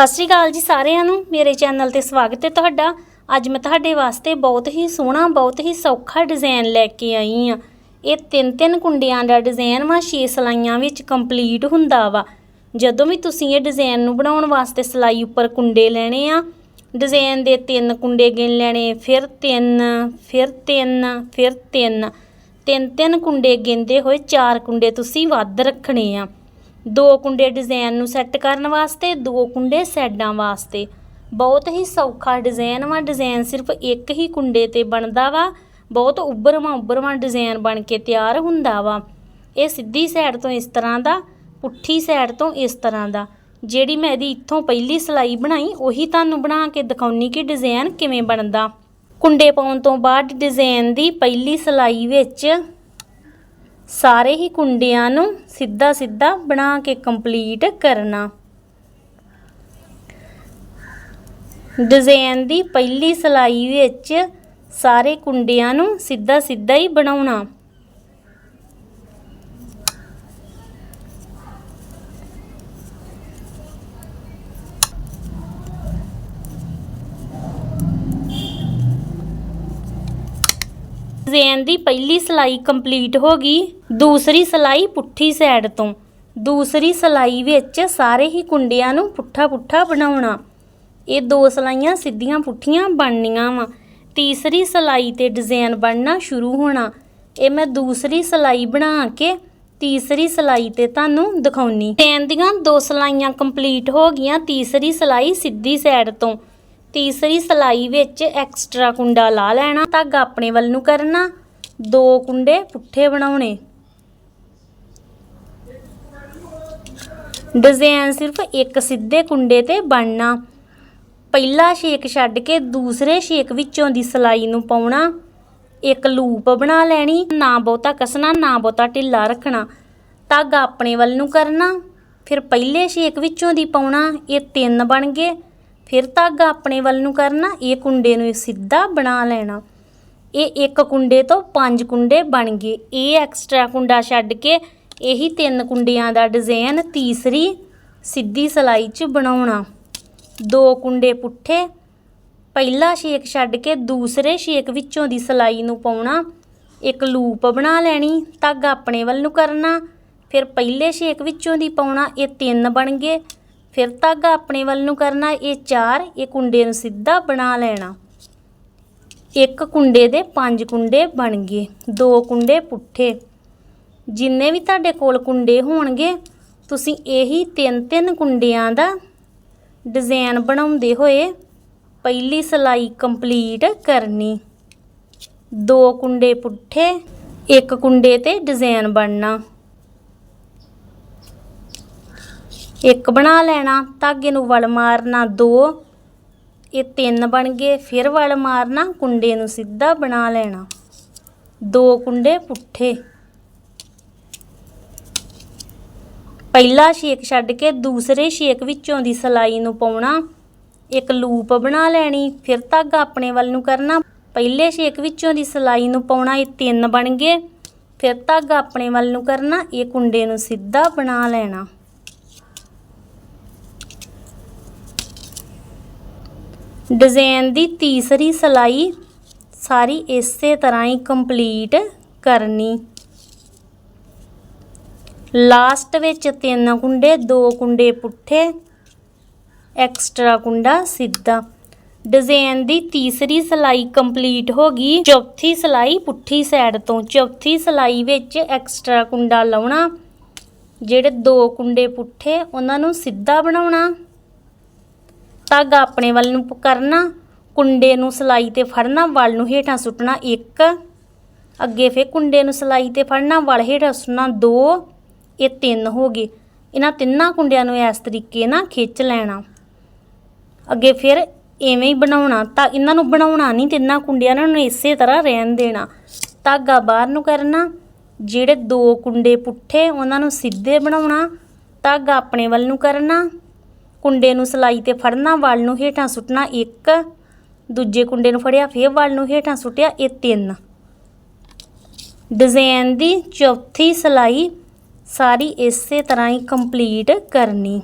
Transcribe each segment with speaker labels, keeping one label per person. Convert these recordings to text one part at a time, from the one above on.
Speaker 1: ਸਤਿ ਸ਼੍ਰੀ ਅਕਾਲ ਜੀ ਸਾਰਿਆਂ ਨੂੰ। ਮੇਰੇ ਚੈਨਲ ਤੇ ਸਵਾਗਤ ਹੈ ਤੁਹਾਡਾ। ਅੱਜ ਮੈਂ ਤੁਹਾਡੇ ਵਾਸਤੇ ਬਹੁਤ ਹੀ ਸੋਹਣਾ, ਬਹੁਤ ਹੀ ਸੌਖਾ ਡਿਜ਼ਾਈਨ ਲੈ ਕੇ ਆਈ ਆ ਇਹ ਤਿੰਨ ਤਿੰਨ ਕੁੰਡਿਆਂ ਦਾ ਡਿਜ਼ਾਈਨ ਵਾ, ਛੇ ਸਲਾਈਆਂ ਵਿੱਚ ਕੰਪਲੀਟ ਹੁੰਦਾ ਵਾ। ਜਦੋਂ ਵੀ ਤੁਸੀਂ ਇਹ ਡਿਜ਼ਾਈਨ ਨੂੰ ਬਣਾਉਣ ਵਾਸਤੇ ਸਲਾਈ ਉੱਪਰ ਕੁੰਡੇ ਲੈਣੇ ਆ, ਡਿਜ਼ਾਈਨ ਦੇ ਤਿੰਨ ਕੁੰਡੇ ਗਿਣ ਲੈਣੇ, ਫਿਰ ਤਿੰਨ ਫਿਰ ਤਿੰਨ ਫਿਰ ਤਿੰਨ। ਤਿੰਨ ਤਿੰਨ ਕੁੰਡੇ ਗਿਣਦੇ ਹੋਏ ਚਾਰ ਕੁੰਡੇ ਤੁਸੀਂ ਵੱਧ ਰੱਖਣੇ ਆ। ਦੋ ਕੁੰਡੇ ਡਿਜ਼ਾਈਨ ਨੂੰ ਸੈੱਟ ਕਰਨ ਵਾਸਤੇ, ਦੋ ਕੁੰਡੇ ਸੈਡਾਂ ਵਾਸਤੇ। ਬਹੁਤ ਹੀ ਸੌਖਾ ਡਿਜ਼ਾਈਨ ਵਾ, ਡਿਜ਼ਾਈਨ ਸਿਰਫ ਇੱਕ ਹੀ ਕੁੰਡੇ ਤੇ ਬਣਦਾ ਵਾ। ਬਹੁਤ ਉੱਭਰਵਾਂ ਉੱਭਰਵਾਂ ਡਿਜ਼ਾਈਨ ਬਣ ਕੇ ਤਿਆਰ ਹੁੰਦਾ ਵਾ। ਇਹ ਸਿੱਧੀ ਸਾਈਡ ਤੋਂ ਇਸ ਤਰ੍ਹਾਂ ਦਾ, ਪੁੱਠੀ ਸਾਈਡ ਤੋਂ ਇਸ ਤਰ੍ਹਾਂ ਦਾ। ਜਿਹੜੀ ਮੈਂ ਇਹਦੀ ਇੱਥੋਂ ਪਹਿਲੀ ਸਲਾਈ ਬਣਾਈ, ਉਹੀ ਤੁਹਾਨੂੰ ਬਣਾ ਕੇ ਦਿਖਾਉਣੀ ਕਿ ਡਿਜ਼ਾਈਨ ਕਿਵੇਂ ਬਣਦਾ। ਕੁੰਡੇ ਪਾਉਣ ਤੋਂ ਬਾਅਦ ਡਿਜ਼ਾਈਨ ਦੀ ਪਹਿਲੀ ਸਲਾਈ ਵਿੱਚ ਸਾਰੇ ਹੀ ਕੁੰਡਿਆਂ ਨੂੰ ਸਿੱਧਾ ਸਿੱਧਾ ਬਣਾ ਕੇ ਕੰਪਲੀਟ ਕਰਨਾ। ਡਿਜ਼ਾਈਨ ਦੀ ਪਹਿਲੀ ਸਲਾਈ ਵਿੱਚ ਸਾਰੇ ਕੁੰਡਿਆਂ ਨੂੰ ਸਿੱਧਾ ਸਿੱਧਾ ਹੀ ਬਣਾਉਣਾ। ਡਿਜ਼ਾਈਨ ਦੀ ਪਹਿਲੀ ਸਲਾਈ ਕੰਪਲੀਟ ਹੋ ਗਈ। ਦੂਸਰੀ ਸਲਾਈ ਪੁੱਠੀ ਸਾਈਡ ਤੋਂ। ਦੂਸਰੀ ਸਲਾਈ ਵਿੱਚ ਸਾਰੇ ਹੀ ਕੁੰਡਿਆਂ ਨੂੰ ਪੁੱਠਾ ਪੁੱਠਾ ਬਣਾਉਣਾ। ਇਹ ਦੋ ਸਲਾਈਆਂ ਸਿੱਧੀਆਂ ਪੁੱਠੀਆਂ ਬਣਨੀਆਂ ਵਾ। ਤੀਸਰੀ ਸਲਾਈ ਤੇ ਡਿਜ਼ਾਈਨ ਬਣਨਾ ਸ਼ੁਰੂ ਹੋਣਾ। ਇਹ ਮੈਂ ਦੂਸਰੀ ਸਲਾਈ ਬਣਾ ਕੇ ਤੀਸਰੀ ਸਲਾਈ ਤੇ ਤੁਹਾਨੂੰ ਦਿਖਾਉਣੀ। ਡਿਜ਼ਾਈਨ ਦੀਆਂ ਦੋ ਸਲਾਈਆਂ ਕੰਪਲੀਟ ਹੋ ਗਈਆਂ ਤੀਸਰੀ ਸਲਾਈ ਸਿੱਧੀ ਸਾਈਡ ਤੋਂ। ਤੀਸਰੀ ਸਲਾਈ ਵਿੱਚ ਐਕਸਟਰਾ ਕੁੰਡਾ ਲਾ ਲੈਣਾ, ਧਾਗਾ ਆਪਣੇ ਵੱਲ ਨੂੰ ਕਰਨਾ। ਦੋ ਕੁੰਡੇ ਪੁੱਠੇ ਬਣਾਉਣੇ। ਡਿਜ਼ਾਈਨ ਸਿਰਫ ਇੱਕ ਸਿੱਧੇ ਕੁੰਡੇ ਤੇ ਬਣਨਾ। ਪਹਿਲਾ ਛੇਕ ਛੱਡ ਕੇ ਦੂਸਰੇ ਛੇਕ ਵਿੱਚੋਂ ਦੀ ਸਲਾਈ ਨੂੰ ਪਾਉਣਾ। ਇੱਕ ਲੂਪ ਬਣਾ ਲੈਣੀ, ਨਾ ਬਹੁਤਾ ਕਸਣਾ, ਨਾ ਬਹੁਤਾ ਢਿੱਲਾ ਰੱਖਣਾ। ਧਾਗਾ ਆਪਣੇ ਵੱਲ ਨੂੰ ਕਰਨਾ। ਫਿਰ ਪਹਿਲੇ ਛੇਕ ਵਿੱਚੋਂ ਦੀ ਪਾਉਣਾ, ਇਹ ਤਿੰਨ ਬਣ ਗਏ। ਫਿਰ ਧਾਗਾ ਆਪਣੇ ਵੱਲ ਨੂੰ ਕਰਨਾ, ਇਹ ਕੁੰਡੇ ਨੂੰ ਸਿੱਧਾ ਬਣਾ ਲੈਣਾ। ਇਹ ਇੱਕ ਕੁੰਡੇ ਤੋਂ ਪੰਜ ਕੁੰਡੇ ਬਣ ਗਏ। ਇਹ ਐਕਸਟਰਾ ਕੁੰਡਾ ਛੱਡ ਕੇ ਇਹੀ ਤਿੰਨ ਕੁੰਡਿਆਂ ਦਾ ਡਿਜ਼ਾਈਨ ਤੀਸਰੀ ਸਿੱਧੀ ਸਲਾਈ 'ਚ ਬਣਾਉਣਾ। ਦੋ ਕੁੰਡੇ ਪੁੱਠੇ, ਪਹਿਲਾ ਛੇਕ ਛੱਡ ਕੇ ਦੂਸਰੇ ਛੇਕ ਵਿੱਚੋਂ ਦੀ ਸਲਾਈ ਨੂੰ ਪਾਉਣਾ। ਇੱਕ ਲੂਪ ਬਣਾ ਲੈਣੀ ਧਾਗਾ ਆਪਣੇ ਵੱਲ ਨੂੰ ਕਰਨਾ। ਫਿਰ ਪਹਿਲੇ ਛੇਕ ਵਿੱਚੋਂ ਦੀ ਪਾਉਣਾ, ਇਹ ਤਿੰਨ ਬਣ ਗਏ। ਫਿਰ ਧਾਗਾ ਆਪਣੇ ਵੱਲ ਨੂੰ ਕਰਨਾ, ਇਹ ਚਾਰ, ਇਹ ਕੁੰਡੇ ਨੂੰ ਸਿੱਧਾ ਬਣਾ ਲੈਣਾ। ਇੱਕ ਕੁੰਡੇ ਦੇ ਪੰਜ ਕੁੰਡੇ ਬਣ ਗਏ, ਦੋ ਕੁੰਡੇ ਪੁੱਠੇ। ਜਿੰਨੇ ਵੀ ਤੁਹਾਡੇ ਕੋਲ ਕੁੰਡੇ ਹੋਣਗੇ, ਤੁਸੀਂ ਇਹੀ ਤਿੰਨ ਤਿੰਨ ਕੁੰਡਿਆਂ ਦਾ ਡਿਜ਼ਾਈਨ ਬਣਾਉਂਦੇ ਹੋਏ ਪਹਿਲੀ ਸਲਾਈ ਕੰਪਲੀਟ ਕਰਨੀ। ਦੋ ਕੁੰਡੇ ਪੁੱਠੇ, ਇੱਕ ਕੁੰਡੇ ਤੇ ਡਿਜ਼ਾਈਨ ਬਣਨਾ। ਇੱਕ ਬਣਾ ਲੈਣਾ, ਧਾਗੇ ਨੂੰ ਵਲ ਮਾਰਨਾ ਦੋ, ਇਹ ਤਿੰਨ ਬਣ ਗਏ, ਫਿਰ ਵਲ ਮਾਰਨਾ, ਕੁੰਡੇ ਨੂੰ ਸਿੱਧਾ ਬਣਾ ਲੈਣਾ। ਦੋ ਕੁੰਡੇ ਪੁੱਠੇ। ਪਹਿਲਾ ਛੇਕ ਛੱਡ ਕੇ ਦੂਸਰੇ ਛੇਕ ਵਿੱਚੋਂ ਦੀ ਸਲਾਈ ਨੂੰ ਪਾਉਣਾ, ਇੱਕ ਲੂਪ ਬਣਾ ਲੈਣੀ, ਫਿਰ ਧਾਗਾ ਆਪਣੇ ਵੱਲ ਨੂੰ ਕਰਨਾ। ਪਹਿਲੇ ਛੇਕ ਵਿੱਚੋਂ ਦੀ ਸਲਾਈ ਨੂੰ ਪਾਉਣਾ, ਇਹ ਤਿੰਨ ਬਣ ਗਏ। ਫਿਰ ਧਾਗਾ ਆਪਣੇ ਵੱਲ ਨੂੰ ਕਰਨਾ, ਇਹ ਕੁੰਡੇ ਨੂੰ ਸਿੱਧਾ ਬਣਾ ਲੈਣਾ। ਡਿਜ਼ਾਈਨ ਦੀ ਤੀਸਰੀ ਸਲਾਈ ਸਾਰੀ ਇਸੇ ਤਰ੍ਹਾਂ ਹੀ ਕੰਪਲੀਟ ਕਰਨੀ। ਲਾਸਟ ਵਿੱਚ ਤਿੰਨ ਕੁੰਡੇ, ਦੋ ਕੁੰਡੇ ਪੁੱਠੇ, ਐਕਸਟਰਾ ਕੁੰਡਾ ਸਿੱਧਾ। ਡਿਜ਼ਾਈਨ ਦੀ ਤੀਸਰੀ ਸਲਾਈ ਕੰਪਲੀਟ ਹੋ ਗਈ। ਚੌਥੀ ਸਲਾਈ ਪੁੱਠੀ ਸਾਈਡ ਤੋਂ। ਚੌਥੀ ਸਲਾਈ ਵਿੱਚ ਐਕਸਟਰਾ ਕੁੰਡਾ ਲਾਉਣਾ। ਜਿਹੜੇ ਦੋ ਕੁੰਡੇ ਪੁੱਠੇ, ਉਹਨਾਂ ਨੂੰ ਸਿੱਧਾ ਬਣਾਉਣਾ। ਧਾਗਾ ਆਪਣੇ ਵੱਲ ਨੂੰ ਕਰਨਾ। ਕੁੰਡੇ ਨੂੰ ਸਲਾਈ ਤੇ ਫੜਨਾ, ਵੱਲ ਨੂੰ ਹੇਠਾਂ ਸੁੱਟਣਾ ਇੱਕ। ਅੱਗੇ ਫੇਰ ਕੁੰਡੇ ਨੂੰ ਸਲਾਈ ਤੇ ਫੜਨਾ, ਵੱਲ ਹੇਠਾਂ ਸੁੱਟਣਾ ਦੋ। ਇਹ ਤਿੰਨ ਹੋ ਗਏ। ਇਹਨਾਂ ਤਿੰਨਾਂ ਕੁੰਡਿਆਂ ਨੂੰ ਇਸ ਤਰੀਕੇ ਨਾਲ ਖਿੱਚ ਲੈਣਾ। ਅੱਗੇ ਫਿਰ ਐਵੇਂ ਹੀ ਬਣਾਉਣਾ। ਤਾਂ ਇਹਨਾਂ ਨੂੰ ਬਣਾਉਣਾ ਨਹੀਂ, ਤਿੰਨਾਂ ਕੁੰਡਿਆਂ ਨੂੰ ਇਸੇ ਤਰ੍ਹਾਂ ਰਹਿਣ ਦੇਣਾ। ਧਾਗਾ ਬਾਹਰ ਨੂੰ ਕਰਨਾ। ਜਿਹੜੇ ਦੋ ਕੁੰਡੇ ਪੁੱਠੇ, ਉਹਨਾਂ ਨੂੰ ਸਿੱਧੇ ਬਣਾਉਣਾ। ਧਾਗਾ ਆਪਣੇ ਵੱਲ ਨੂੰ ਕਰਨਾ। ਕੁੰਡੇ ਨੂੰ ਸਲਾਈ ਤੇ ਫੜਨਾ, ਵੱਲ ਨੂੰ ਹੇਠਾਂ ਸੁੱਟਣਾ ਇੱਕ। ਦੂਜੇ ਕੁੰਡੇ ਨੂੰ ਫੜਿਆ, ਫਿਰ ਵੱਲ ਨੂੰ ਹੇਠਾਂ ਸੁੱਟਿਆ, ਇਹ ਤਿੰਨ। ਡਿਜ਼ਾਈਨ ਦੀ ਚੌਥੀ ਸਲਾਈ ਸਾਰੀ ਇਸੇ ਤਰ੍ਹਾਂ ਹੀ ਕੰਪਲੀਟ ਕਰਨੀ।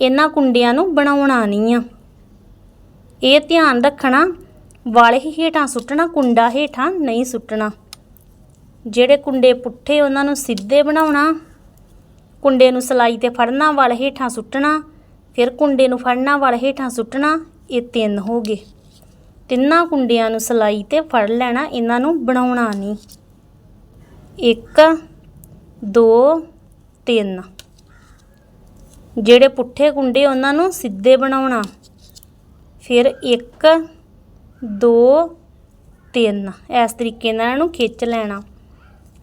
Speaker 1: ਇਹਨਾਂ ਕੁੰਡਿਆਂ ਨੂੰ ਬਣਾਉਣਾ ਨਹੀਂ ਆ। ਇਹ ਧਿਆਨ ਰੱਖਣਾ, ਵਾਲੇ ਹੀ ਹੇਠਾਂ ਸੁੱਟਣਾ, ਕੁੰਡਾ ਹੇਠਾਂ ਨਹੀਂ ਸੁੱਟਣਾ। ਜਿਹੜੇ ਕੁੰਡੇ ਪੁੱਠੇ ਉਹਨਾਂ ਨੂੰ ਸਿੱਧੇ ਬਣਾਉਣਾ, ਕੁੰਡੇ ਨੂੰ ਸਲਾਈ ਤੇ ਫੜਨਾ, ਵਾਲ ਹੇਠਾਂ ਸੁੱਟਣਾ, ਫਿਰ ਕੁੰਡੇ ਨੂੰ ਫੜਨਾ, ਵਾਲ ਹੇਠਾਂ ਸੁੱਟਣਾ, ਇਹ ਤਿੰਨ ਹੋ ਗਏ। ਤਿੰਨਾਂ ਕੁੰਡਿਆਂ ਨੂੰ ਸਲਾਈ ਤੇ ਫੜ ਲੈਣਾ, ਇਹਨਾਂ ਨੂੰ ਬਣਾਉਣਾ ਨਹੀਂ। ਇੱਕ ਦੋ, ਤਿੰਨ। ਜਿਹੜੇ ਪੁੱਠੇ ਕੁੰਡੇ ਉਹਨਾਂ ਨੂੰ ਸਿੱਧੇ ਬਣਾਉਣਾ। ਫਿਰ ਇੱਕ, ਦੋ, ਤਿੰਨ। ਇਸ ਤਰੀਕੇ ਨਾਲ ਇਹਨਾਂ ਨੂੰ ਖਿੱਚ ਲੈਣਾ।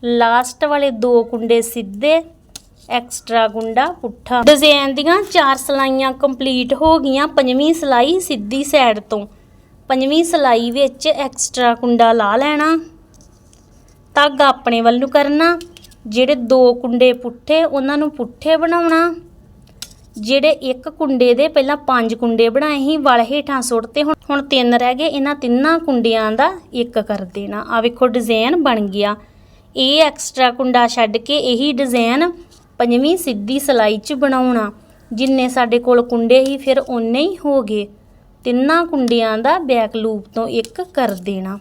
Speaker 1: ਲਾਸਟ ਵਾਲੇ ਦੋ ਕੁੰਡੇ ਸਿੱਧੇ, ਐਕਸਟਰਾ ਕੁੰਡਾ ਪੁੱਠਾ। ਡਿਜ਼ਾਈਨ ਦੀਆਂ ਚਾਰ ਸਲਾਈਆਂ ਕੰਪਲੀਟ ਹੋ ਗਈਆਂ। ਪੰਜਵੀਂ ਸਲਾਈ ਸਿੱਧੀ ਸਾਈਡ ਤੋਂ। ਪੰਜਵੀਂ ਸਲਾਈ ਵਿੱਚ ਐਕਸਟਰਾ ਕੁੰਡਾ ਲਾ ਲੈਣਾ। ਧਾਗਾ ਆਪਣੇ ਵੱਲ ਨੂੰ ਕਰਨਾ। ਜਿਹੜੇ ਦੋ ਕੁੰਡੇ ਪੁੱਠੇ, ਉਹਨਾਂ ਨੂੰ ਪੁੱਠੇ ਬਣਾਉਣਾ। ਜਿਹੜੇ ਇੱਕ ਕੁੰਡੇ ਦੇ ਪਹਿਲਾਂ ਪੰਜ ਕੁੰਡੇ ਬਣਾਏ ਸੀ, ਵਲ ਹੇਠਾਂ ਸੁੱਟਤੇ ਹੁਣ ਹੁਣ ਤਿੰਨ ਰਹਿ ਗਏ। ਇਹਨਾਂ ਤਿੰਨਾਂ ਕੁੰਡਿਆਂ ਦਾ ਇੱਕ ਕਰ ਦੇਣਾ। ਆ ਵੇਖੋ ਡਿਜ਼ਾਈਨ ਬਣ ਗਿਆ। ਇਹ ਐਕਸਟਰਾ ਕੁੰਡਾ ਛੱਡ ਕੇ ਇਹੀ ਡਿਜ਼ਾਈਨ ਪੰਜਵੀਂ ਸਿੱਧੀ ਸਲਾਈ 'ਚ ਬਣਾਉਣਾ। ਜਿੰਨੇ ਸਾਡੇ ਕੋਲ ਕੁੰਡੇ ਹੀ ਫਿਰ ਓਨੇ ਹੀ ਹੋ ਗਏ। ਤਿੰਨਾਂ ਕੁੰਡਿਆਂ ਦਾ ਬੈਕ ਲੂਪ ਤੋਂ ਇੱਕ ਕਰ ਦੇਣਾ।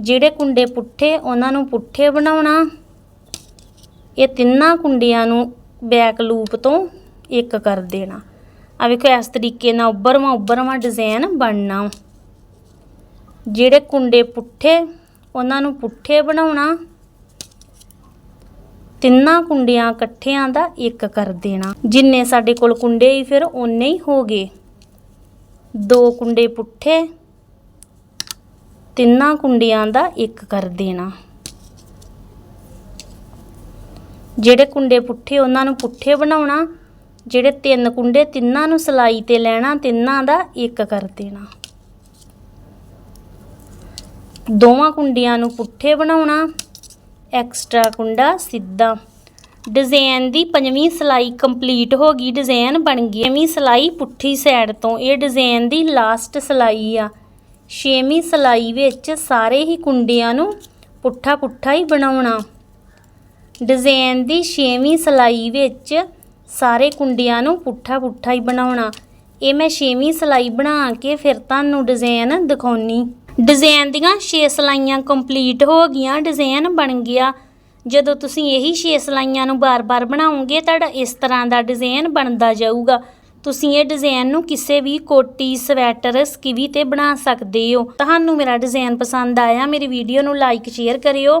Speaker 1: ਜਿਹੜੇ ਕੁੰਡੇ ਪੁੱਠੇ, ਉਹਨਾਂ ਨੂੰ ਪੁੱਠੇ ਬਣਾਉਣਾ। ਇਹ ਤਿੰਨਾਂ ਕੁੰਡਿਆਂ ਨੂੰ ਬੈਕ ਲੂਪ ਤੋਂ ਇੱਕ ਕਰ ਦੇਣਾ। ਆ ਵੇਖੋ, ਇਸ ਤਰੀਕੇ ਨਾਲ ਉੱਭਰਵਾਂ ਉੱਭਰਵਾਂ ਡਿਜ਼ਾਈਨ ਬਣਨਾ। ਜਿਹੜੇ ਕੁੰਡੇ ਪੁੱਠੇ, ਉਹਨਾਂ ਨੂੰ ਪੁੱਠੇ ਬਣਾਉਣਾ। ਤਿੰਨਾਂ ਕੁੰਡਿਆਂ ਇਕੱਠਿਆਂ ਦਾ ਇੱਕ ਕਰ ਦੇਣਾ। ਜਿੰਨੇ ਸਾਡੇ ਕੋਲ ਕੁੰਡੇ ਹੀ ਫਿਰ ਓਨੇ ਹੀ ਹੋ ਗਏ। ਦੋ ਕੁੰਡੇ ਪੁੱਠੇ, ਤਿੰਨਾਂ ਕੁੰਡਿਆਂ ਦਾ ਇੱਕ ਕਰ ਦੇਣਾ। ਜਿਹੜੇ ਕੁੰਡੇ ਪੁੱਠੇ ਉਹਨਾਂ ਨੂੰ ਪੁੱਠੇ ਬਣਾਉਣਾ, ਜਿਹੜੇ ਤਿੰਨ ਕੁੰਡੇ ਤਿੰਨਾਂ ਨੂੰ ਸਲਾਈ ਤੇ ਲੈਣਾ, ਤਿੰਨਾਂ ਦਾ ਇੱਕ ਕਰ ਦੇਣਾ। ਦੋਵਾਂ ਕੁੰਡਿਆਂ ਨੂੰ ਪੁੱਠੇ ਬਣਾਉਣਾ, ਐਕਸਟਰਾ ਕੁੰਡਾ ਸਿੱਧਾ। ਡਿਜ਼ਾਈਨ ਦੀ ਪੰਜਵੀਂ ਸਲਾਈ ਕੰਪਲੀਟ ਹੋ ਗਈ ਡਿਜ਼ਾਈਨ ਬਣ ਗਈ। ਛੇਵੀਂ ਸਲਾਈ ਪੁੱਠੀ ਸਾਈਡ ਤੋਂ, ਇਹ ਡਿਜ਼ਾਈਨ ਦੀ ਲਾਸਟ ਸਲਾਈ ਆ। ਛੇਵੀਂ ਸਲਾਈ ਵਿੱਚ ਸਾਰੇ ਹੀ ਕੁੰਡਿਆਂ ਨੂੰ ਪੁੱਠਾ ਪੁੱਠਾ ਹੀ ਬਣਾਉਣਾ। ਡਿਜ਼ਾਈਨ ਦੀ ਛੇਵੀਂ ਸਲਾਈ ਵਿੱਚ ਸਾਰੇ ਕੁੰਡਿਆਂ ਨੂੰ ਪੁੱਠਾ ਪੁੱਠਾ ਹੀ ਬਣਾਉਣਾ। ਇਹ ਮੈਂ ਛੇਵੀਂ ਸਲਾਈ ਬਣਾ ਕੇ ਫਿਰ ਤੁਹਾਨੂੰ ਡਿਜ਼ਾਈਨ ਦਿਖਾਉਣੀ। ਡਿਜ਼ਾਈਨ ਦੀਆਂ 6 ਸਲਾਈਆਂ ਕੰਪਲੀਟ ਹੋ ਗਈਆਂ, ਡਿਜ਼ਾਈਨ ਬਣ ਗਿਆ। ਜਦੋਂ ਤੁਸੀਂ ਇਹੀ 6 ਸਲਾਈਆਂ ਨੂੰ ਬਾਰ-ਬਾਰ ਬਣਾਉਂਗੇ ਤੁਹਾਡਾ ਇਸ ਤਰ੍ਹਾਂ ਦਾ ਡਿਜ਼ਾਈਨ ਬਣਦਾ ਜਾਊਗਾ। ਤੁਸੀਂ ਇਹ ਡਿਜ਼ਾਈਨ ਨੂੰ ਕਿਸੇ ਵੀ ਕੋਟੀ, ਸਵੈਟਰ, ਸਕਿਵੀ ਤੇ ਬਣਾ ਸਕਦੇ ਹੋ। ਤੁਹਾਨੂੰ ਮੇਰਾ ਡਿਜ਼ਾਈਨ ਪਸੰਦ ਆਇਆ, ਮੇਰੀ ਵੀਡੀਓ ਨੂੰ ਲਾਈਕ, ਸ਼ੇਅਰ ਕਰਿਓ।